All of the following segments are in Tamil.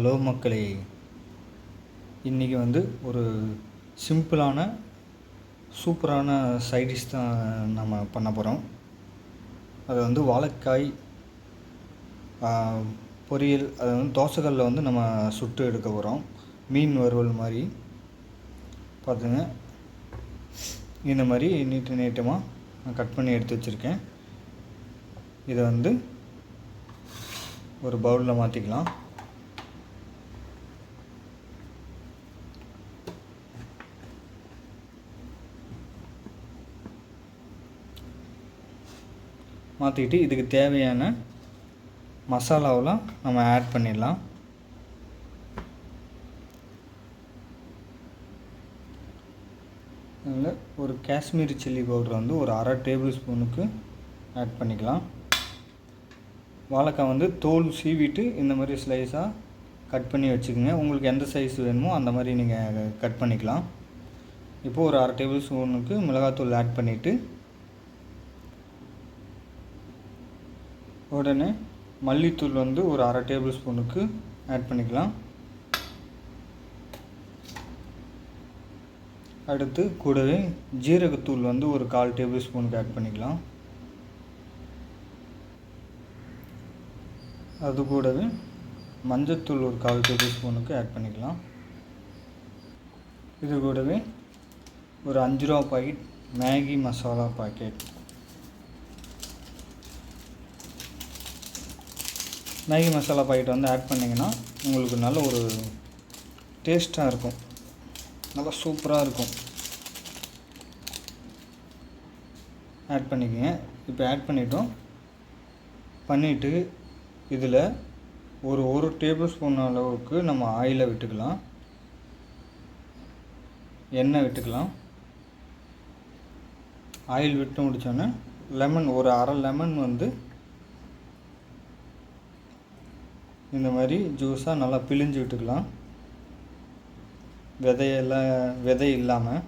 ஹலோ மக்களே இன்றைக்கி வந்து ஒரு சிம்பிளான சூப்பரான சைடிஷ் தான் நம்ம பண்ண போகிறோம் அது வந்து வாழைக்காய் பொரியல் அது வந்து தோசைக்கல்லில் வந்து நம்ம சுட்டு எடுக்க போகிறோம் மீன் வறுவல் மாதிரி. பார்த்துங்க இந்த மாதிரி நீட்டு நீட்டமாக நான் கட் பண்ணி எடுத்து வச்சுருக்கேன். இதை வந்து ஒரு பவுலில் மாற்றிக்கலாம் மாற்றிக்கிட்டு இதுக்கு தேவையான மசாலாவெலாம் நம்ம ஆட் பண்ணிடலாம். அதில் ஒரு காஷ்மீரி சில்லி பவுடர் வந்து ஒரு அரை டேபிள் ஸ்பூனுக்கு ஆட் பண்ணிக்கலாம். வாழைக்காய் வந்து தோல் சீவிட்டு இந்த மாதிரி ஸ்லைஸாக கட் பண்ணி வச்சுக்கோங்க. உங்களுக்கு எந்த சைஸ் வேணுமோ அந்த மாதிரி நீங்கள் கட் பண்ணிக்கலாம். இப்போது ஒரு அரை டேபிள் ஸ்பூனுக்கு மிளகாத்தூள் ஆட் பண்ணிவிட்டு உடனே மல்லித்தூள் வந்து ஒரு அரை டேபிள் ஸ்பூனுக்கு ஆட் பண்ணிக்கலாம். அடுத்து கூடவே ஜீரகத்தூள் வந்து ஒரு கால் டேபிள் ஸ்பூனுக்கு ஆட் பண்ணிக்கலாம். அது கூடவே மஞ்சத்தூள் ஒரு கால் டேபிள் ஸ்பூனுக்கு ஆட் பண்ணிக்கலாம். இது கூடவே ஒரு அஞ்சு ரூபா packet Maggi masala packet. Maggi masala packet வந்து ஆட் பண்ணிங்கன்னா உங்களுக்கு நல்ல ஒரு டேஸ்ட்டாக இருக்கும். நல்லா சூப்பராக இருக்கும். ஆட் பண்ணிக்கோங்க. இப்போ ஆட் பண்ணிட்டோம். பண்ணிவிட்டு இதில் ஒரு ஒரு டேபிள் ஸ்பூன் அளவுக்கு நம்ம ஆயிலை விட்டுக்கலாம். எண்ணெய் விட்டுக்கலாம். ஆயில் விட்டு முடித்தோன்னே லெமன் ஒரு அரை லெமன் வந்து இந்த மாதிரி ஜூஸாக நல்லா பிழிஞ்சு விட்டுக்கலாம். விதையெல்லாம் விதை இல்லாமல்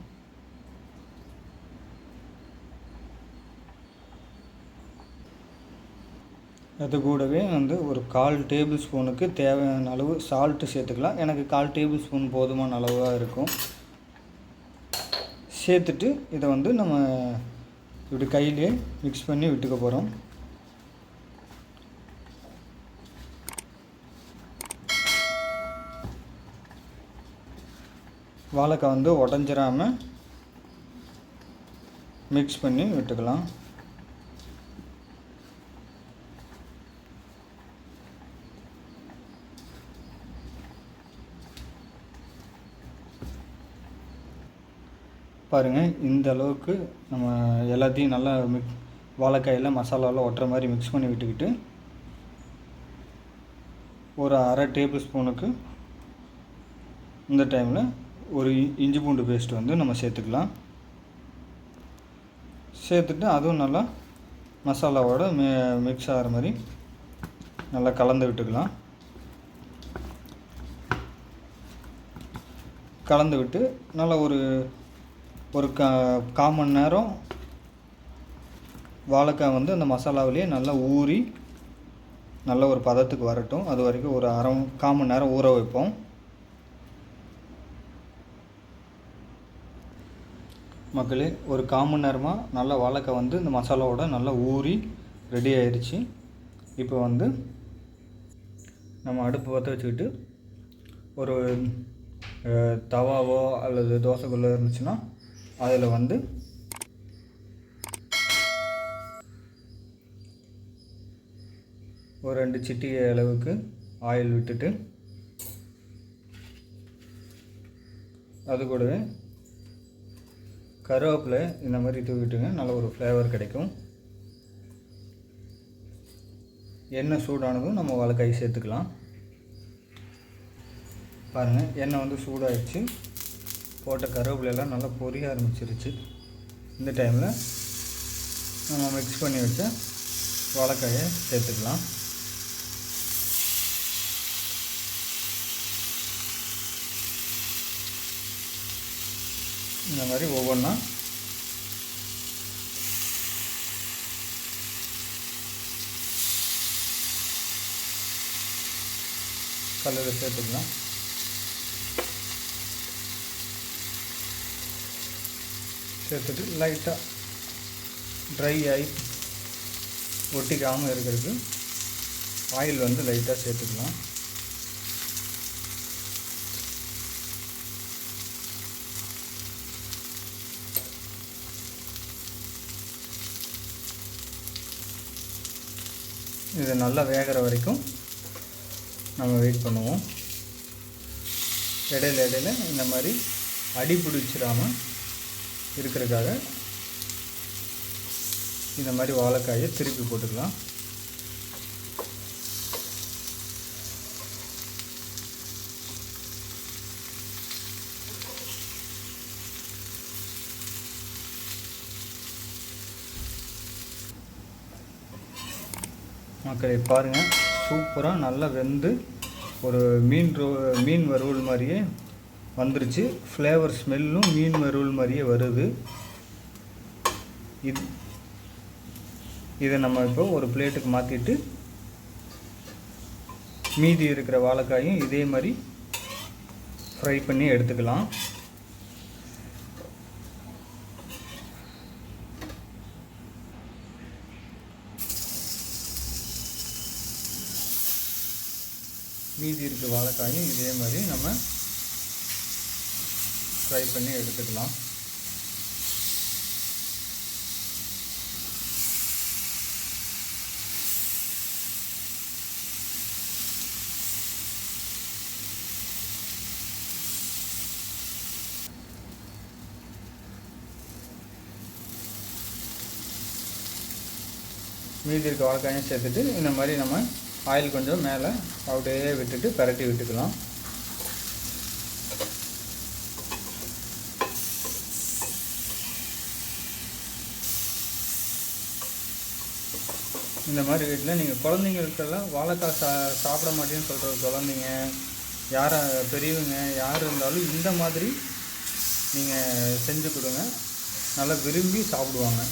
அது கூடவே வந்து ஒரு கால் டேபிள் ஸ்பூனுக்கு தேவையான அளவு சால்ட்டு சேர்த்துக்கலாம். எனக்கு கால் டேபிள் ஸ்பூன் போதுமான அளவாக இருக்கும். சேர்த்துட்டு இதை வந்து நம்ம இப்படி கையிலே மிக்ஸ் பண்ணி விட்டுக்க போகிறோம் வாழைக்காய் வந்து உடஞ்சிராம மிக்ஸ் பண்ணி விட்டுக்கலாம். பாருங்கள் இந்த அளவுக்கு நம்ம எல்லாத்தையும் நல்லா மிக் வாழைக்காயில் மசாலாவில் ஒட்டுற மாதிரி மிக்ஸ் பண்ணி விட்டுக்கிட்டு ஒரு அரை டேபிள் ஸ்பூனுக்கு இந்த டைமில் ஒரு இ- இஞ்சி பூண்டு பேஸ்ட் வந்து நம்ம சேர்த்துக்கலாம். சேர்த்துட்டு அதுவும் நல்லா மசாலாவோட மி மிக்ஸ் ஆகிற மாதிரி நல்லா கலந்து விட்டுக்கலாம். கலந்து விட்டு நல்லா ஒரு ஒரு கா கால் மணி நேரம் வாழைக்காய் வந்து அந்த மசாலாவிலேயே நல்லா ஊறி நல்ல ஒரு பதத்துக்கு வரட்டும். அது வரைக்கும் ஒரு அரை கால் மணி நேரம் ஊற வைப்போம். மக்களே ஒரு கால் நேரமாக நல்லா வாழைக்காய் வந்து இந்த மசாலாவோட நல்லா ஊறி ரெடி ஆயிடுச்சு இப்போ வந்து நம்ம அடுப்பு பற்ற வச்சுக்கிட்டு ஒரு தவாவோ அல்லது தோசைக்குள்ளே இருந்துச்சுன்னா அதில் வந்து ஒரு ரெண்டு சிட்டிகை அளவுக்கு ஆயில் விட்டுட்டு அது கூடவே கருவேப்பிலை இந்த மாதிரி தூக்கிட்டுங்க நல்ல ஒரு ஃப்ளேவர் கிடைக்கும். எண்ணெய் சூடானதும் நம்ம வாழைக்காய் சேர்த்துக்கலாம். பாருங்கள் எண்ணெய் வந்து சூடாகிடுச்சு போட்ட கருவேப்பிலையெல்லாம் நல்லா பொரிய ஆரம்பிச்சிருச்சு. இந்த டைமில் நம்ம மிக்ஸ் பண்ணி வச்ச வாழைக்காயை சேர்த்துக்கலாம். இந்த மாதிரி ஒவ்வொன்றா கல்லில் சேர்த்துக்கலாம். சேர்த்துட்டு லைட்டாக ட்ரை ஆகி ஒட்டிக்காமல் இருக்கிறதுக்கு ஆயில் வந்து லைட்டாக சேர்த்துக்கலாம். இது நல்லா வேகிற வரைக்கும் நம்ம வெயிட் பண்ணுவோம். இடையில இடையில இந்த மாதிரி அடி பிடிச்சிடாமல் இருக்கிறதுக்காக இந்த மாதிரி வாழைக்காயை திருப்பி போட்டுக்கலாம். மக்களை பாருங்கள் சூப்பராக நல்லா வெந்து ஒரு மீன் ரோ மீன் வறுவல் மாதிரியே வந்துருச்சு. ஃப்ளேவர் ஸ்மெல்லும் மீன் வறுவல் மாதிரியே வருது. இது இதை நம்ம இப்போ ஒரு பிளேட்டுக்கு மாற்றிட்டு மீதி இருக்கிற வாழைக்காயும் இதே மாதிரி ஃப்ரை பண்ணி எடுத்துக்கலாம். மீதி இருக்க வாழைக்காயும் இதே மாதிரி நம்ம ஃப்ரை பண்ணி எடுத்துக்கலாம். மீதி இருக்க வாழைக்காயும் சேர்த்துட்டு இந்த மாதிரி நம்ம ஆயில் கொஞ்சம் மேலே அப்படியே விட்டுட்டு பரட்டி விட்டுக்கலாம். இந்த மாதிரி வீட்டில் நீங்கள் குழந்தைங்களுக்கெல்லாம் வாழைக்காய் சா சாப்பிட மாட்டேன்னு சொல்கிற குழந்தைங்க யாராக பெரியவங்க யார் இருந்தாலும் இந்த மாதிரி நீங்கள் செஞ்சு கொடுங்க. நல்லா விரும்பி சாப்பிடுவாங்க.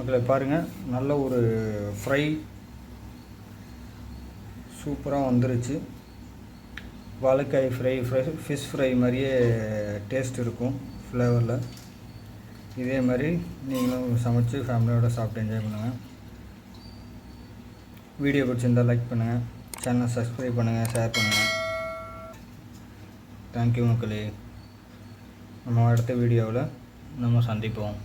அதில் பாருங்கள் நல்ல ஒரு ஃப்ரை சூப்பராக வந்துருச்சு. வாழைக்காய் ஃப்ரை ஃப்ரை ஃபிஷ் ஃப்ரை மாதிரியே டேஸ்ட் இருக்கும் ஃப்ளேவரில் இதே மாதிரி நீங்களும் சமைச்சு ஃபேமிலியோடு சாப்பிட்டு என்ஜாய் பண்ணுங்கள் வீடியோ பிடிச்சிருந்தால் லைக் பண்ணுங்கள் சேனலை சப்ஸ்கிரைப் பண்ணுங்கள் ஷேர் பண்ணுங்கள் தேங்க்யூ மக்களே. நம்ம அடுத்த வீடியோவில் நம்ம சந்திப்போம்.